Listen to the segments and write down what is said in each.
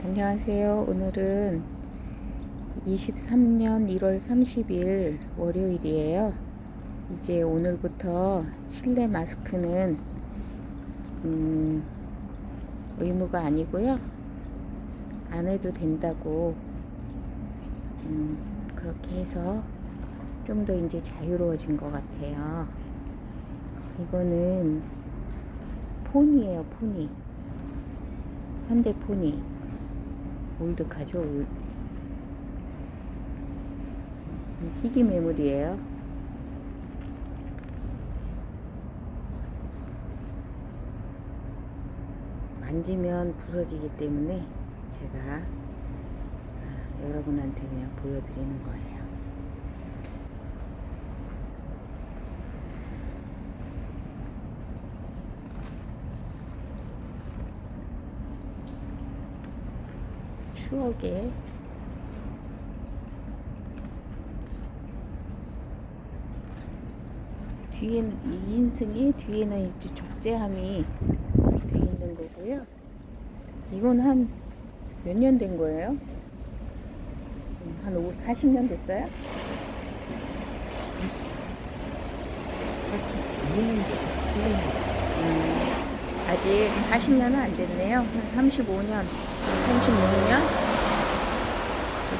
안녕하세요. 오늘은 23년 1월 30일 월요일이에요. 이제 오늘부터 실내 마스크는 음, 의무가 아니고요. 안 해도 된다고 음, 그렇게 해서 좀 더 이제 자유로워진 것 같아요. 이거는 폰이에요, 폰이. 현대 폰이 올드카죠. 올- 희귀 매물이에요. 만지면 부서지기 때문에 제가 아, 여러분한테 그냥 보여드리는 거예요. 추억의 뒤에는 이 인승이 뒤에는 이제 적재함이 돼 있는 거고요. 이건 한 몇 년 된 거예요? 음, 한 5, 40년 됐어요? 음, 아직 40년은 안 됐네요. 한 35년, 36년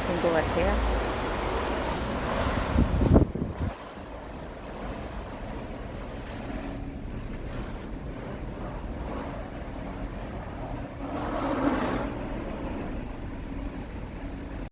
된 것 같아요.